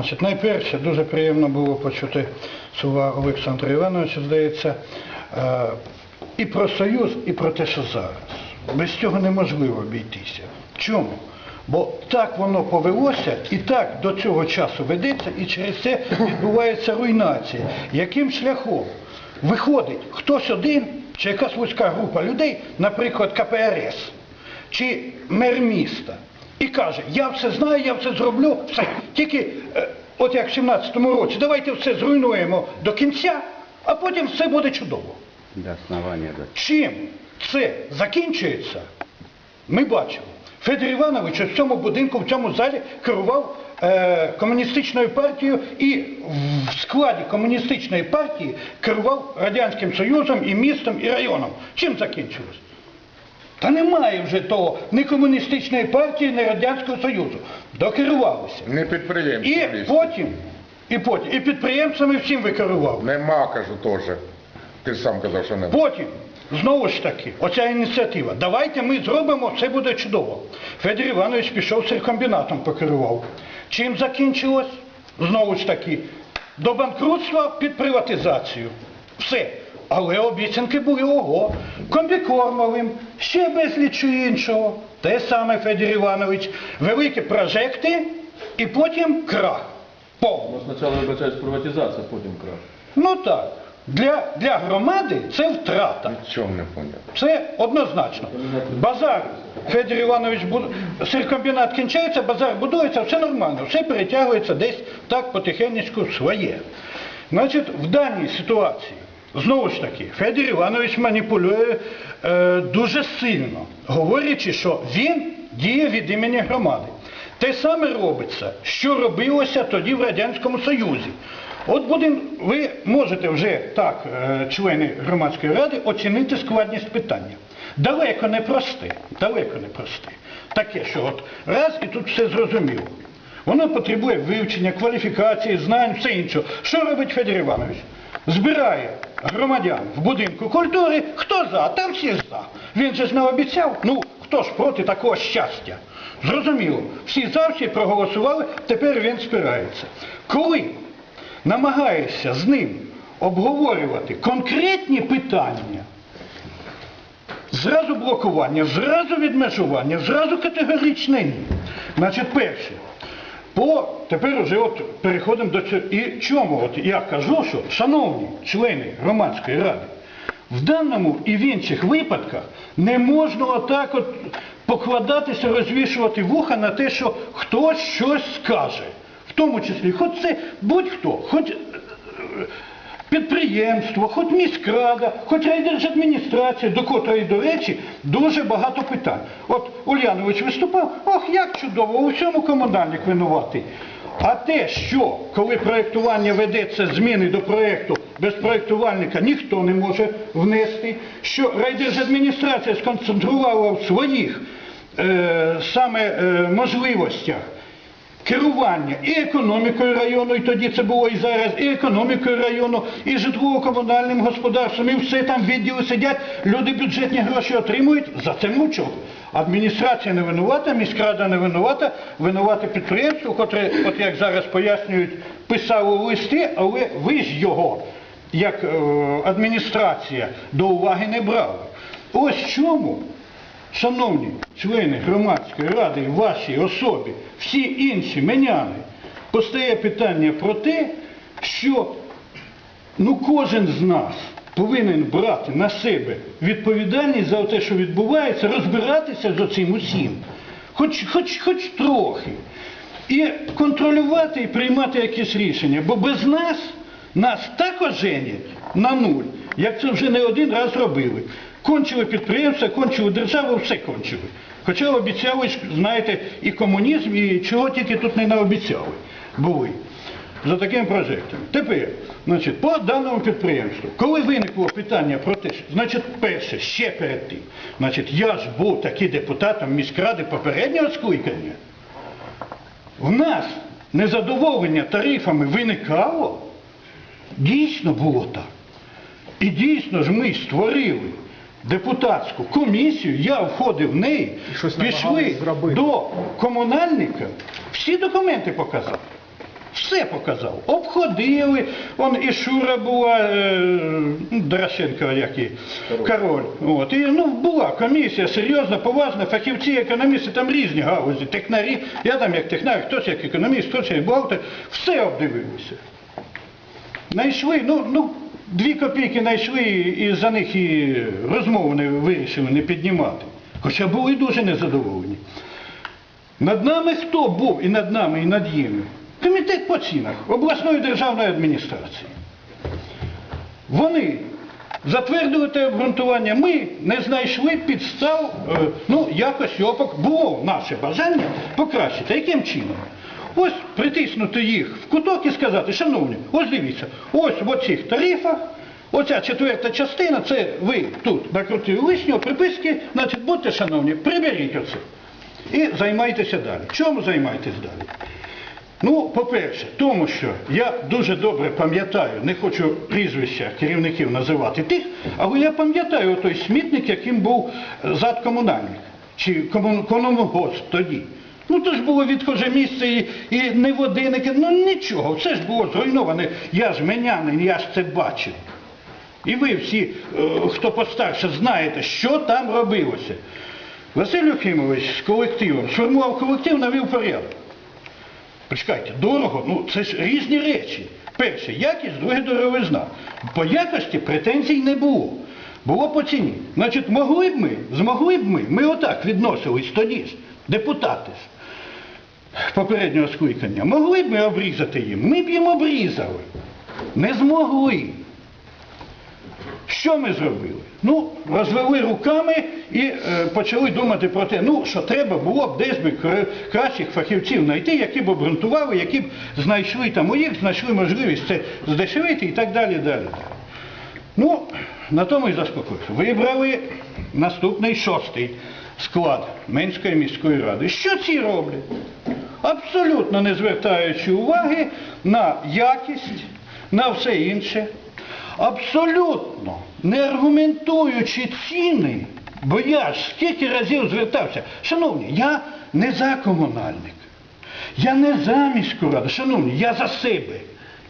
Значить, найперше дуже приємно було почути слова Олександра Івановича, здається, е, і про союз, і про те, що зараз. Без цього неможливо обійтися. Чому? Бо так воно повелося, і так до цього часу ведеться, і через це відбувається руйнація. Яким шляхом виходить хтось один чи якась вузька група людей, наприклад, КПРС чи мер міста, і каже, я все знаю, я все зроблю, все. Тільки, е, от як в 17-му році, давайте все зруйнуємо до кінця, а потім все буде чудово. До основания, да. Чим це закінчується, ми бачимо. Федір Іванович в цьому будинку, в цьому залі керував е, комуністичною партією і в складі комуністичної партії керував Радянським Союзом і містом, і районом. Чим закінчилось? Та немає вже того ні комуністичної партії, ні Радянського Союзу. Докерувалися. Не підприємство. І потім, і потім, і підприємцями всім ви керували. Нема, кажу, теж. Ти ж сам казав, що нема. Потім, знову ж таки, оця ініціатива. Давайте ми зробимо, все буде чудово. Федір Іванович пішов сількомбінатом покерував. Чим закінчилось? Знову ж таки, до банкрутства під приватизацію. Все. Але обіцянки були ого. Комбікормовим, ще безліч іншого. Те саме Федір Іванович. Великі прожекти і потім крах. Повний. Ну, спочатку вибачаюсь приватизація, потім крах. Ну так. Для, для громади це втрата. Нічого не поняв. Це однозначно. Базар, Федір Іванович, буд- сількомбінат кінчається, базар будується, все нормально, все перетягується десь так потихенечку своє. Значить, в даній ситуації, знову ж таки, Федір Іванович маніпулює е, дуже сильно, говорячи, що він діє від імені громади. Те саме робиться, що робилося тоді в Радянському Союзі. От будемо, ви можете вже так, е, члени громадської ради, оцінити складність питання. Далеко не просте, далеко не просте. Таке, що от раз і тут все зрозуміло. Воно потребує вивчення, кваліфікації, знань, все інше. Що робить Федір Іванович? Збирає громадян в будинку культури, хто за, там всі ж за. Він же ж не обіцяв, ну хто ж проти такого щастя? Зрозуміло, всі за, всі проголосували, тепер він спирається. Коли намагаєшся з ним обговорювати конкретні питання, зразу блокування, зразу відмежування, зразу категоричне ні. Значить, перше, по, тепер уже от переходимо до цього. І чому от я кажу, що, шановні члени громадської ради, в даному і в інших випадках не можна отак от покладатися, розвішувати вуха на те, що хтось щось скаже. В тому числі, хоч це будь-хто, хоч е, підприємство, хоч міськрада, хоч райдержадміністрація, до котрої, до речі, дуже багато питань. От Ульянович виступав, ох, як чудово, у всьому комунальник винуватий. А те, що коли проєктування ведеться зміни до проєкту, без проєктувальника ніхто не може внести, що райдержадміністрація сконцентрувала в своїх е, саме е, можливостях керування і економікою району, і тоді це було і зараз, і економікою району, і житлово-комунальним господарством, і все там відділи сидять, люди бюджетні гроші отримують, за це мучок. Адміністрація не винувата, міськрада не винувата, винувате підприємство, котре, от як зараз пояснюють, писало листи, але ви ж його, як е, адміністрація, до уваги не брали. Ось чому Шановні члени громадської ради вашій особі, всі інші меняни, постає питання про те, що ну, кожен з нас повинен брати на себе відповідальність за те, що відбувається, розбиратися з оцим усім, хоч, хоч, хоч трохи, і контролювати і приймати якісь рішення. Бо без нас нас так оженять на нуль, як це вже не один раз робили. Кончили підприємства, кончили державу, все кончили. Хоча обіцяли, знаєте, і комунізм, і чого тільки тут не наобіцяли були за таким прожектом. Тепер, значить, по даному підприємству, коли виникло питання про те, що, значить, перше, ще перед тим, значить, я ж був таки депутатом міськради попереднього скликання, в нас незадоволення тарифами виникало, дійсно було так. І дійсно ж ми створили депутатську комісію, я входив в неї, щось пішли намагались зробити. до комунальника, всі документи показав. Все показав. Обходили, он і Шура була, е, ну, Дорошенко, як і король. От. І, ну, була комісія серйозна, поважна, фахівці, економісти, там різні галузі, технарі. Я там як технар, хтось як економіст, хтось як бухгалтер, все обдивилися. Найшли, ну, ну, дві копійки знайшли і за них і розмову не вирішили не піднімати. Хоча були дуже незадоволені. Над нами хто був і над нами, і над ними? Комітет по цінах обласної державної адміністрації. Вони затвердили те обґрунтування, ми не знайшли підстав, е, ну, якось його було наше бажання покращити. Яким чином? Ось притиснути їх в куток і сказати, шановні, ось дивіться, ось в оцих тарифах, оця четверта частина, це ви тут накрутили лишнього, приписки, значить, будьте шановні, приберіть оце. І займайтеся далі. Чому займайтесь далі? Ну, по-перше, тому що я дуже добре пам'ятаю, не хочу прізвища керівників називати тих, але я пам'ятаю той смітник, яким був задкомунальник, чи комун- комунгосп тоді. Ну то ж було відхоже місце і, і не води, не ки- ну нічого, все ж було зруйноване. Я ж менянин, я ж це бачив. І ви всі, е, хто постарше, знаєте, що там робилося. Василь Юхимович з колективом сформував колектив, навів порядок. Почекайте, дорого, ну це ж різні речі. Перше, якість, друге дороговизна. По якості претензій не було. Було по ціні. Значить, могли б ми, змогли б ми, ми отак відносились тоді ж, депутати ж, попереднього скликання, могли б ми обрізати їм? Ми б їм обрізали. Не змогли. Що ми зробили? Ну, розвели руками і е, почали думати про те, ну, що треба було б десь би кращих фахівців знайти, які б обґрунтували, які б знайшли там у їх, знайшли можливість це здешевити і так далі. далі. Ну, на тому і заспокоївся. Вибрали наступний шостий склад Менської міської ради. Що ці роблять? Абсолютно не звертаючи уваги на якість, на все інше, абсолютно не аргументуючи ціни, бо я ж скільки разів звертався, шановні, я не за комунальник, я не за міську раду, шановні, я за себе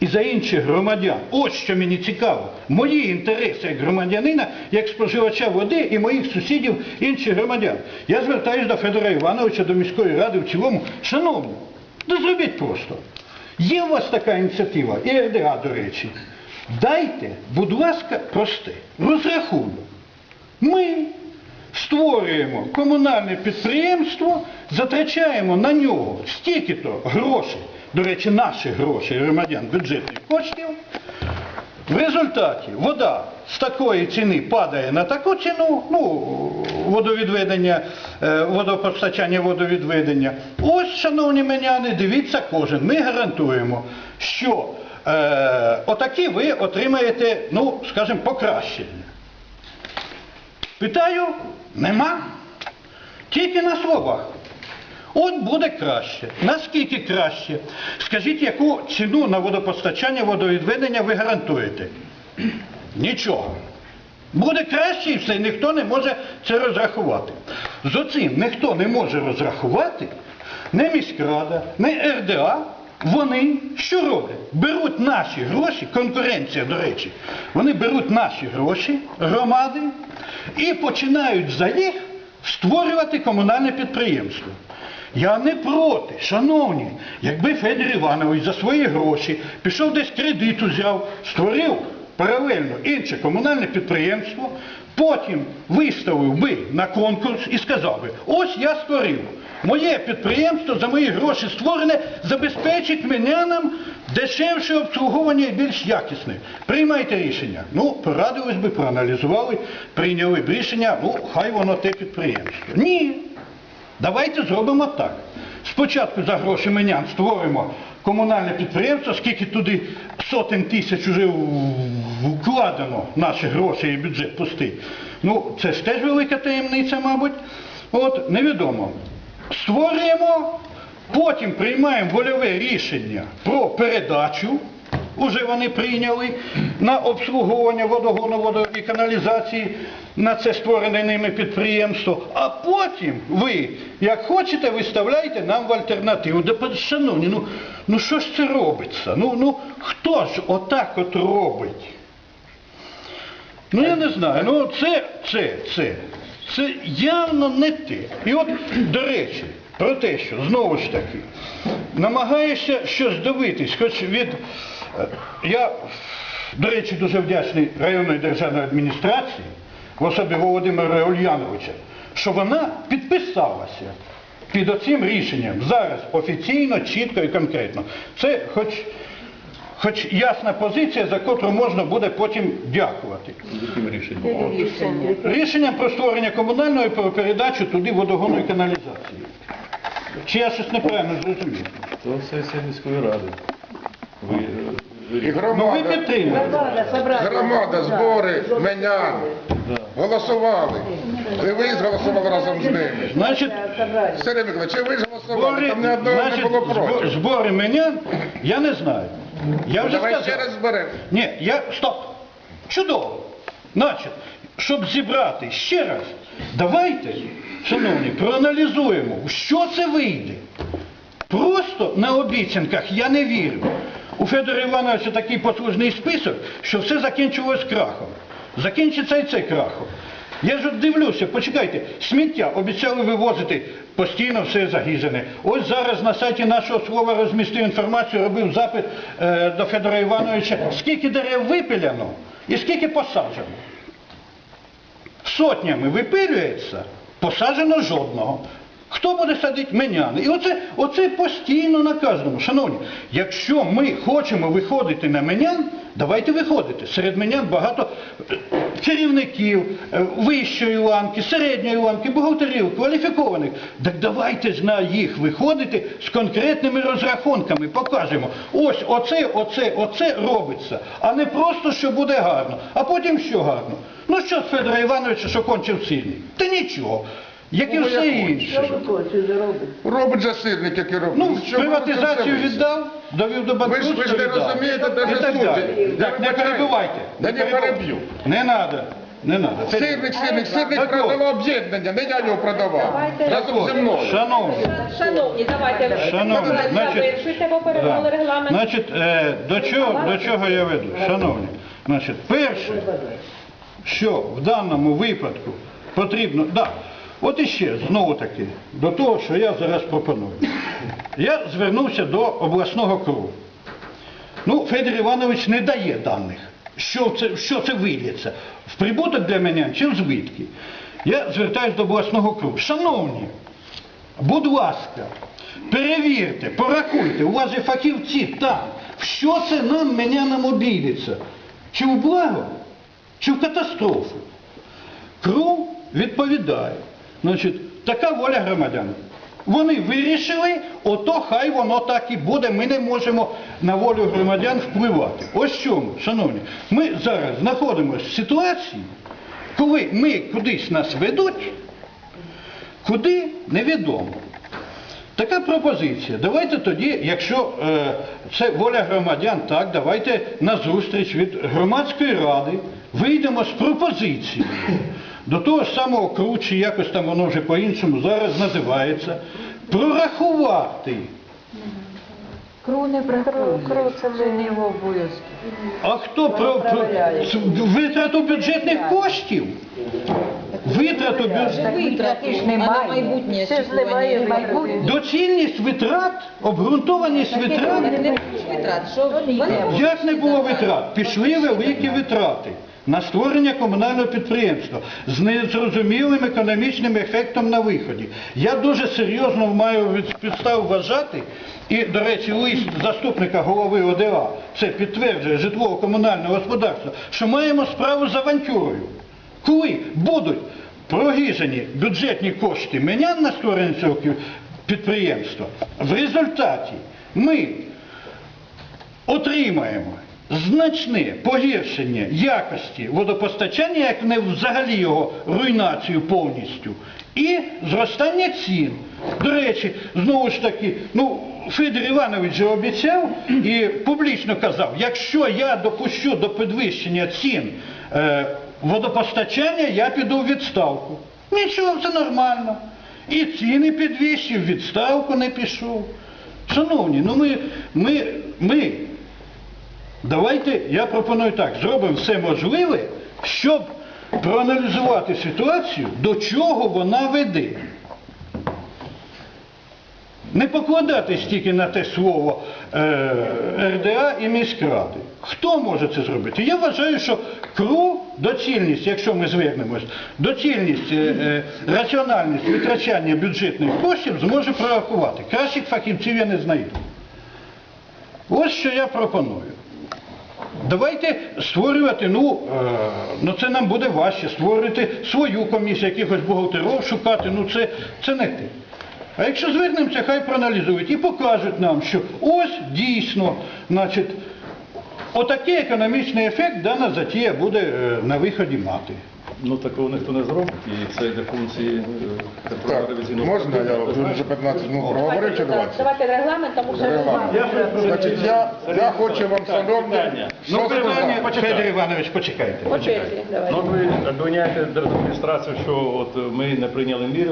і за інших громадян. Ось що мені цікаво. Мої інтереси як громадянина, як споживача води і моїх сусідів, інших громадян. Я звертаюся до Федора Івановича, до міської ради в цілому. Шановні, ну зробіть просто. Є у вас така ініціатива, і РДА, до речі. Дайте, будь ласка, просте, розрахунок. Ми створюємо комунальне підприємство, затрачаємо на нього стільки-то грошей, до речі, наших грошей, громадян, бюджетних коштів. В результаті вода з такої ціни падає на таку ціну, ну, водовідведення, е, водопостачання, водовідведення. Ось, шановні меняни, дивіться кожен. Ми гарантуємо, що е, отакі ви отримаєте, ну, скажімо, покращення. Питаю, нема. Тільки на словах. От буде краще. Наскільки краще? Скажіть, яку ціну на водопостачання, водовідведення ви гарантуєте? Нічого. Буде краще і все, ніхто не може це розрахувати. З оцим ніхто не може розрахувати, не міськрада, не РДА. Вони що роблять? Беруть наші гроші, конкуренція, до речі, вони беруть наші гроші, громади, і починають за їх створювати комунальне підприємство. Я не проти, шановні, якби Федір Іванович за свої гроші пішов десь кредит узяв, створив паралельно інше комунальне підприємство, потім виставив би на конкурс і сказав би, ось я створив. Моє підприємство за мої гроші створене забезпечить менянам дешевше обслуговування і більш якісне. Приймайте рішення. Ну, порадились би, проаналізували, прийняли б рішення, ну, хай воно те підприємство. Ні. Давайте зробимо так. Спочатку за гроші менян створимо комунальне підприємство, скільки туди сотень тисяч вже вкладено наші гроші і бюджет пустий. Ну, це ж теж велика таємниця, мабуть. От, невідомо. Створюємо, потім приймаємо вольове рішення про передачу. Уже вони прийняли на обслуговування водогону, водо і каналізації. На це створене ними підприємство, а потім ви, як хочете, виставляєте нам в альтернативу. Пан- шановні, ну, ну що ж це робиться? Ну, ну хто ж отак от робить? Ну я не знаю, ну це, це, це, це явно не те. І от, до речі, про те, що знову ж таки, намагаєшся щось добитись, хоч від. е, Я, до речі, дуже вдячний районної державної адміністрації в особі Володимира Ульяновича, що вона підписалася під оцим рішенням зараз офіційно, чітко і конкретно. Це хоч. Хоч ясна позиція, за котру можна буде потім дякувати. Яким рішенням? Рішенням про створення комунальної про передачу туди водогонної каналізації. Чи я щось неправильно зрозумів? То сесія міської ради. Ви, е, І Ну ви громада, збори, менян, голосували. І ви голосували разом з ними. Значить, Сергій Миколаївич, чи ви ж голосували? збори, Там ні одного не значить, було збо- проти. збори мене, я не знаю. Я вже Давай ще сказав. раз зберемо. Ні, я стоп. Чудово. Значить, щоб зібрати ще раз, давайте, шановні, проаналізуємо, що це вийде. Просто на обіцянках я не вірю. У Федора Івановича такий послужний список, що все закінчилось крахом. Закінчиться і це крахом. Я ж от дивлюся, почекайте, сміття обіцяли вивозити, постійно все загіжене. Ось зараз на сайті нашого слова розмістив інформацію, робив запит е, до Федора Івановича, скільки дерев випиляно і скільки посаджено. Сотнями випилюється, посаджено жодного. Хто буде садити меняни? І оце, оце постійно на кожному. Шановні, якщо ми хочемо виходити на менян, давайте виходити. Серед менян багато е, керівників е, вищої ланки, середньої ланки, бухгалтерів, кваліфікованих. Так давайте на їх виходити з конкретними розрахунками, покажемо. Ось оце, оце, оце робиться, а не просто, що буде гарно. А потім що гарно? Ну що з Федора Івановича, що кончив сильний? Та нічого. Як і все інше. Робить же сирник, який робить. Ну, Що ви приватизацію віддав, довів до Ви ж, банкрутства ви ж не віддав. розумієте І навіть так далі. Я Так, не перебивайте. Да не переб'ю. Не треба, не треба. Сирник, сирник, сирник Так от. продавав об'єднання, не я його продавав. Разом зі мною. Шановні, Шановні, давайте Шановні, Давайте значить, завершуйте, бо перемогли Да. регламент. Значить, е, до чого, до чого я веду? Шановні, значить, перше, що в даному випадку потрібно, да, от іще, знову таки, до того, що я зараз пропоную. Я звернувся до обласного кругу. Ну, Федір Іванович не дає даних, що це, що це виліться, в прибуток для мене чи в збитки. Я звертаюся до обласного кругу. Шановні, Будь ласка, перевірте, порахуйте, у вас же фахівці там, що це нам мене нам обійдеться? Чи в благо, чи в катастрофу? Кру відповідає. Значить, така воля громадян. Вони вирішили, ото хай воно так і буде, ми не можемо на волю громадян впливати. Ось чому, шановні, ми зараз знаходимося в ситуації, коли ми кудись нас ведуть, Куди невідомо. Така пропозиція. Давайте тоді, якщо е, це воля громадян, так, давайте на зустріч від громадської ради вийдемо з пропозицією до того ж самого КРУ, чи якось там воно вже по-іншому зараз називається, прорахувати. Кру не прокру, кру це вже не його обов'язки. А хто про, про витрату бюджетних коштів? Витрату бюджетних ж немає. майбутнє Це ж немає майбутнє. доцільність витрат, обґрунтованість витрат. витрат, що вони Як не було витрат? Пішли великі витрати на створення комунального підприємства з незрозумілим економічним ефектом на виході. Я дуже серйозно маю підстав вважати, і, до речі, лист заступника голови ОДА це підтверджує житлово-комунального господарства, що маємо справу з авантюрою. Коли будуть прогіжені бюджетні кошти менян на створення цього підприємства, в результаті ми отримаємо значне погіршення якості водопостачання, як не взагалі його руйнацію повністю, і зростання цін. До речі, знову ж таки, ну, Федір Іванович же обіцяв і публічно казав, якщо я допущу до підвищення цін е, водопостачання я піду в відставку. Нічого, це нормально. І ціни підвищив, відставку не пішов. Шановні, ну ми, ми, ми, давайте, я пропоную так, зробимо все можливе, щоб проаналізувати ситуацію, до чого вона веде. Не покладатись тільки на те слово е, РДА і міськради. Хто може це зробити? Я вважаю, що КРУ доцільність, якщо ми звернемось, доцільність, е, е, раціональність витрачання бюджетних коштів зможе прорахувати. Кращих фахівців я не знайду. Ось що я пропоную. Давайте створювати, ну, е, ну це нам буде важче, створити свою комісію, якихось бухгалтерів шукати, ну це, це не те. А якщо звернемося, хай проаналізують і покажуть нам, що ось дійсно, значить, отакий економічний ефект дана затія буде е, на виході мати. Ну такого ніхто не зробить, і це йде функції е, контролю Так, ревізійного можна я вже 15 минут проговорив чи 20? Давайте регламент, тому що Регламент. Значить, я, я хочу вам, шановні, що Ну, сказати. Федір Іванович, почекайте. по черзі. Давайте. Ну, ви обвиняєте держадміністрацію, що от ми не прийняли мір,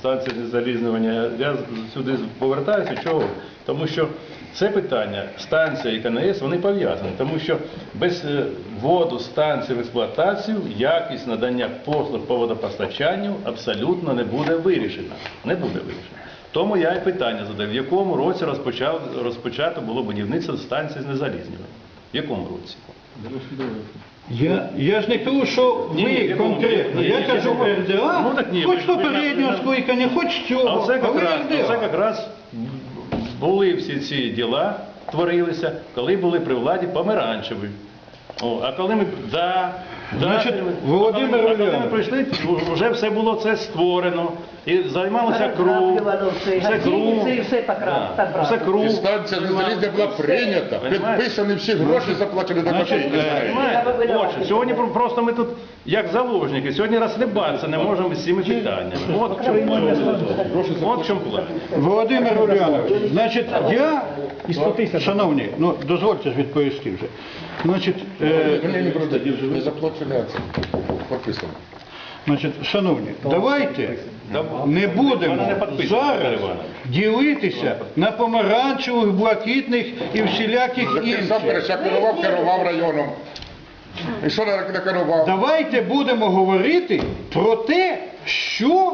станція залізнювання. Я сюди повертаюся. Чого? Тому що це питання, станція і КНС, вони пов'язані. Тому що без е, вводу станції в експлуатацію якість надання послуг по водопостачанню абсолютно не буде вирішена. Не буде вирішена. Тому я і питання задаю, в якому році розпочав, розпочато було будівництво станції з незалізнювання? В якому році? Я, я ж не кажу, що Ні, ви ні, я конкретно. ні, Я ні, кажу ні, ні. РДА, Ну, так ні, хоч ви- ви- попереднього ви- скликання, хоч А цього. це а ви якраз, РДА. це якраз були всі ці діла, творилися, коли були при владі помаранчеві. О, а коли ми, да, Значить, Володимир Ульянович. прийшли, вже все було це створено. І займалося КРУ, все да, все КРУ. І станція незалізня була прийнята, підписані всі гроші заплачені копійки. е? Отже, сьогодні просто ми тут як заложники, сьогодні розслабатися не можемо з цими питаннями. От в чому план. От в чому план. Володимир Ульянович, значить, я, шановні, ну дозвольте ж відповісти вже. Значить, е, не просто не заплачені, а підписано. значить, шановні, давайте не будемо зараз ділитися на помаранчевих, блакитних і всіляких інших. я керував, керував районом. І що не не керував? Давайте будемо говорити про те, що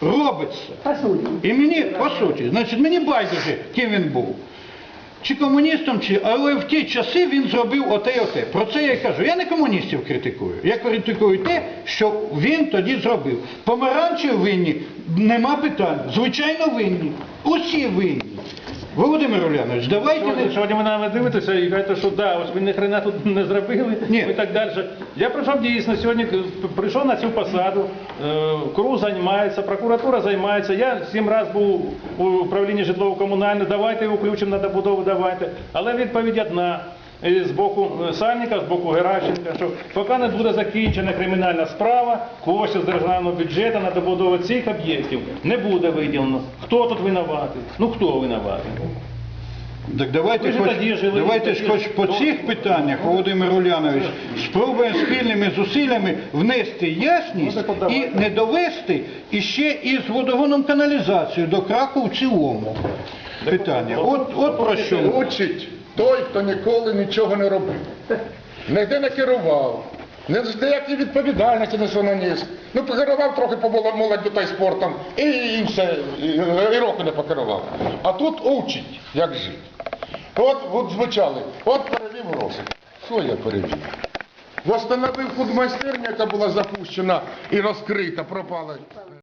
робиться. І мені, по суті, значить, мені байдуже, ким він був. Чи комуністом, чи, але в ті часи він зробив оте і оте. Про це я кажу. Я не комуністів критикую. Я критикую те, що він тоді зробив. Помаранчеві винні, нема питань. Звичайно, винні. Усі винні. Володимир Улянович, давайте Сьогодні, не... сьогодні ви на мене дивитеся і кажете, що да, ось ви ні хрена тут не зробили Ні. і так далі. Я прийшов дійсно сьогодні, прийшов на цю посаду, е, КРУ займається, прокуратура займається. Я сім разів був у управлінні житлово-комунальне, давайте його включимо на добудову, давайте. Але відповідь одна. Е, З боку е, Сальника, з боку Геращенка, що поки не буде закінчена кримінальна справа, коштів з державного бюджету на добудову цих об'єктів не буде виділено. Хто тут винуватий? Ну хто винуватий? Так давайте ж хоч, жили, давайте ж хоч по цих питаннях, Володимир Улянович, спробуємо спільними зусиллями внести ясність Ну, і не довести іще і з водогоном каналізацію до краку в цілому. Питання. От, от про що. Той, хто ніколи нічого не робив. Ніде не керував. Не деякі відповідальності не сононіс. Ну, покерував трохи по молод- молодь дітей спортом і інше, і року не покерував. А тут учить, як жити. От, от звучали, от перевів гроші. Що я перевів? Восстановив худмайстерню, яка була запущена і розкрита, пропала.